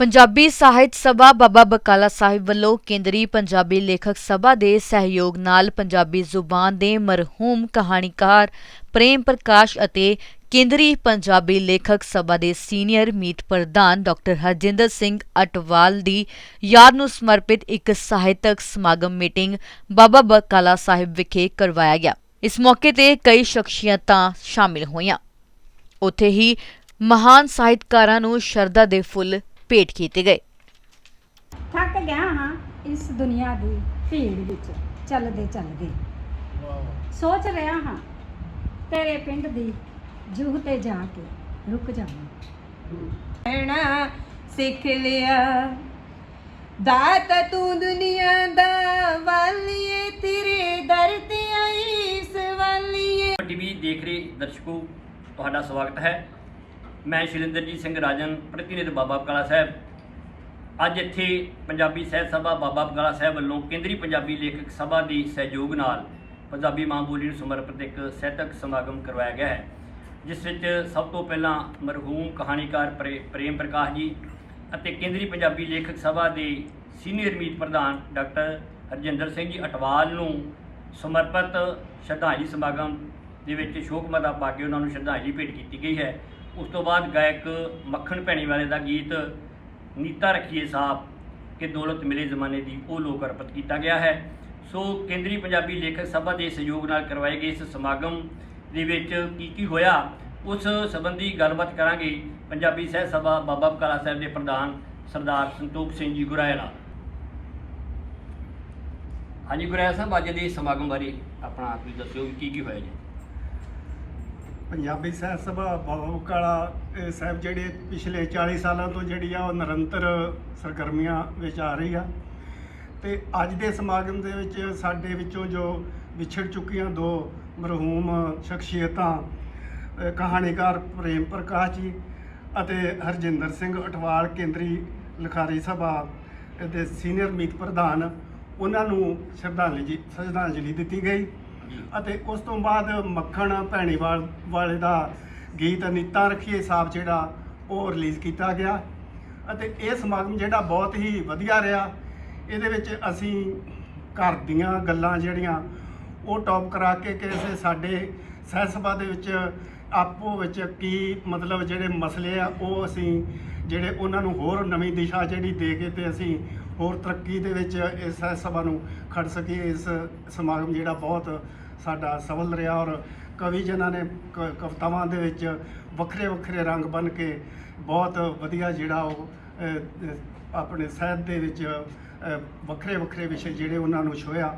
ਪੰਜਾਬੀ ਸਾਹਿਤ ਸਭਾ ਬਾਬਾ ਬਕਾਲਾ ਸਾਹਿਬ ਵੱਲੋਂ ਕੇਂਦਰੀ ਪੰਜਾਬੀ ਲੇਖਕ ਸਭਾ ਦੇ ਸਹਿਯੋਗ ਨਾਲ ਪੰਜਾਬੀ ਜ਼ੁਬਾਨ ਦੇ ਮਰਹੂਮ ਕਹਾਣੀਕਾਰ ਪ੍ਰੇਮ ਪ੍ਰਕਾਸ਼ ਅਤੇ ਕੇਂਦਰੀ ਪੰਜਾਬੀ ਲੇਖਕ ਸਭਾ ਦੇ ਸੀਨੀਅਰ ਮੀਤ ਪ੍ਰਧਾਨ ਡਾਕਟਰ ਹਰਜਿੰਦਰ ਸਿੰਘ ਅਟਵਾਲ ਦੀ ਯਾਦ ਨੂੰ ਸਮਰਪਿਤ ਇੱਕ ਸਾਹਿਤਕ ਸਮਾਗਮ ਮੀਟਿੰਗ ਬਾਬਾ ਬਕਾਲਾ ਸਾਹਿਬ ਵਿਖੇ ਕਰਵਾਇਆ ਗਿਆ। ਇਸ ਮੌਕੇ ਤੇ ਕਈ ਸ਼ਖਸੀਅਤਾਂ ਸ਼ਾਮਿਲ ਹੋਈਆਂ। ਉੱਥੇ ਹੀ ਮਹਾਨ ਸਾਹਿਤਕਾਰਾਂ ਨੂੰ ਸ਼ਰਧਾ ਦੇ ਫੁੱਲ ਭੇਟ ਕੀਤੇ ਗਏ। ਥੱਕ ਗਿਆ ਹਾਂ ਇਸ ਦੁਨੀਆ ਦੀ ਭੀੜ ਵਿੱਚ। ਚੱਲਦੇ ਚੱਲਦੇ। ਸੋਚ ਰਿਹਾ ਹਾਂ ਤੇਰੇ ਪਿੰਡ ਦੀ ਜੂਹ ਤੇ ਜਾ ਕੇ ਰੁਕ ਜਾਵਾਂ। ਕਹਿਣਾ ਸਿੱਖ ਲਿਆ। ਦਾਤ ਤੂੰ ਦੁਨੀਆ ਦਾ ਵਾਲੀਏ ਤੇਰੇ ਦਰ ਤੇ ਆਈ ਸਵਾਲੀਏ ਟੀਵੀ ਦੇਖ ਰਹੇ ਦਰਸ਼ਕੋ ਤੁਹਾਡਾ ਸਵਾਗਤ ਹੈ। ਮੈਂ ਸ਼ਿਲਿੰਦਰਜੀਤ ਸਿੰਘ ਰਾਜਨ, ਪ੍ਰਤੀਨਿਧ ਬਾਬਾ ਬਕਾਲਾ ਸਾਹਿਬ। ਅੱਜ ਇੱਥੇ ਪੰਜਾਬੀ ਸਾਹਿਤ ਸਭਾ ਬਾਬਾ ਬਕਾਲਾ ਸਾਹਿਬ ਵੱਲੋਂ ਕੇਂਦਰੀ ਪੰਜਾਬੀ ਲੇਖਕ ਸਭਾ ਦੀ ਸਹਿਯੋਗ ਨਾਲ ਪੰਜਾਬੀ ਮਾਂ ਬੋਲੀ ਨੂੰ ਸਮਰਪਿਤ ਇੱਕ ਸਾਹਿਤਕ ਸਮਾਗਮ ਕਰਵਾਇਆ ਗਿਆ ਹੈ, ਜਿਸ ਵਿੱਚ ਸਭ ਤੋਂ ਪਹਿਲਾਂ ਮਰਹੂਮ ਕਹਾਣੀਕਾਰ ਪ੍ਰੇ- ਪ੍ਰੇਮ ਪ੍ਰਕਾਸ਼ ਜੀ ਅਤੇ ਕੇਂਦਰੀ ਪੰਜਾਬੀ ਲੇਖਕ ਸਭਾ ਦੇ ਸੀਨੀਅਰ ਮੀਤ ਪ੍ਰਧਾਨ ਡਾਕਟਰ ਹਰਜਿੰਦਰ ਸਿੰਘ ਜੀ ਅਟਵਾਲ ਨੂੰ ਸਮਰਪਿਤ ਸ਼ਰਧਾਂਜਲੀ ਸਮਾਗਮ ਦੇ ਵਿੱਚ ਸ਼ੋਕ ਸ਼ੋਕਮਤਾ ਪਾ ਕੇ ਉਹਨਾਂ ਨੂੰ ਸ਼ਰਧਾਂਜਲੀ ਭੇਟ ਕੀਤੀ ਗਈ ਹੈ। ਉਸ ਤੋਂ ਬਾਅਦ ਗਾਇਕ ਮੱਖਣ ਭੈਣੀ ਵਾਲੇ ਦਾ ਗੀਤ ਨੀਤਾ ਰੱਖੀਏ ਸਾਹਿਬ ਕਿ ਦੌਲਤ ਮਿਲੇ ਜ਼ਮਾਨੇ ਦੀ ਉਹ ਲੋਕ ਅਰਪਿਤ ਕੀਤਾ ਗਿਆ ਹੈ। ਸੋ ਕੇਂਦਰੀ ਪੰਜਾਬੀ ਲੇਖਕ ਸਭਾ ਦੇ ਸਹਿਯੋਗ ਨਾਲ ਕਰਵਾਏ ਗਏ ਇਸ ਸਮਾਗਮ ਦੇ ਵਿੱਚ ਕੀ ਕੀ ਹੋਇਆ, ਉਸ ਸੰਬੰਧੀ ਗੱਲਬਾਤ ਕਰਾਂਗੇ ਪੰਜਾਬੀ ਸਾਹਿਤ ਸਭਾ ਬਾਬਾ ਬਕਾਲਾ ਸਾਹਿਬ ਦੇ ਪ੍ਰਧਾਨ ਸਰਦਾਰ ਸੰਤੋਖ ਸਿੰਘ ਜੀ ਗੁਰਾਇਆ ਨਾਲ ਹਾਂਜੀ ਗੁਰਾਇਆ ਸਾਹਿਬ, ਅੱਜ ਦੇ ਸਮਾਗਮ ਬਾਰੇ ਆਪਣਾ ਤੁਸੀਂ ਦੱਸਿਓ ਵੀ ਕੀ ਕੀ ਹੋਇਆ ਜੀ। ਪੰਜਾਬੀ ਸਾਹਿਤ ਸਭਾ, ਬਾਬਾ ਕਾਲਾ ਸਾਹਿਬ ਜਿਹੜੇ ਪਿਛਲੇ 40 ਸਾਲਾਂ ਤੋਂ ਜਿਹੜੀ ਆ ਉਹ ਨਿਰੰਤਰ ਸਰਗਰਮੀਆਂ ਵਿੱਚ ਆ ਰਹੀ ਆ। ਤੇ ਅੱਜ ਦੇ ਸਮਾਗਮ ਦੇ ਵਿੱਚ ਸਾਡੇ ਵਿੱਚੋਂ ਜੋ ਵਿਛੜ ਚੁੱਕੀਆਂ ਦੋ ਮਰਹੂਮ ਸ਼ਖਸੀਅਤਾਂ ਕਹਾਣੀਕਾਰ ਪ੍ਰੇਮ ਪ੍ਰਕਾਸ਼ ਜੀ ਅਤੇ ਹਰਜਿੰਦਰ ਸਿੰਘ ਅਟਵਾਲ, ਕੇਂਦਰੀ ਲਿਖਾਰੀ ਸਭਾ ਦੇ ਸੀਨੀਅਰ ਮੀਤ ਪ੍ਰਧਾਨ, ਉਹਨਾਂ ਨੂੰ ਸ਼ਰਧਾਂਜਲੀ ਸ਼ਰਧਾਂਜਲੀ ਦਿੱਤੀ ਗਈ। ਅਤੇ ਉਸ ਤੋਂ ਬਾਅਦ ਮੱਖਣ ਭੈਣੀਵਾਲ ਵਾਲੇ ਦਾ ਗੀਤ ਨੀਤਾ ਰੱਖੀਏ ਸਾਹਿਬ ਜਿਹੜਾ ਉਹ ਰਿਲੀਜ਼ ਕੀਤਾ ਗਿਆ। ਅਤੇ ਇਹ ਸਮਾਗਮ ਜਿਹੜਾ ਬਹੁਤ ਹੀ ਵਧੀਆ ਰਿਹਾ। ਇਹਦੇ ਵਿੱਚ ਅਸੀਂ ਘਰ ਦੀਆਂ ਗੱਲਾਂ ਜਿਹੜੀਆਂ ਉਹ ਟੌਪ ਕਰਾ ਕੇ ਕਿਸੇ ਸਾਡੇ ਸਹਿਤ ਦੇ ਵਿੱਚ ਆਪੋ ਵਿੱਚ ਕੀ ਮਤਲਬ ਜਿਹੜੇ ਮਸਲੇ ਆ ਉਹ ਅਸੀਂ ਜਿਹੜੇ ਉਹਨਾਂ ਨੂੰ ਹੋਰ ਨਵੀਂ ਦਿਸ਼ਾ ਜਿਹੜੀ ਦੇ ਕੇ ਤੇ ਅਸੀਂ ਹੋਰ ਤਰੱਕੀ ਦੇ ਵਿੱਚ ਇਸ ਸਹਿਤ ਸਭਾ ਨੂੰ ਖੜ ਸਕੀਏ ਇਸ ਸਮਾਗਮ ਜਿਹੜਾ ਬਹੁਤ ਸਾਡਾ ਸਫਲ ਰਿਹਾ ਔਰ ਕਵੀ ਜਨਾਂ ਨੇ ਕ- ਕਵਿਤਾਵਾਂ ਦੇ ਵਿੱਚ ਵੱਖਰੇ ਵੱਖਰੇ ਰੰਗ ਬਨ ਕੇ ਬਹੁਤ ਵਧੀਆ ਜਿਹੜਾ ਉਹ ਆਪਣੇ ਸਾਹਿਤ ਦੇ ਵਿੱਚ ਵੱਖਰੇ ਵੱਖਰੇ ਵਿਸ਼ੇ ਜਿਹੜੇ ਉਹਨਾਂ ਨੂੰ ਛੋਇਆ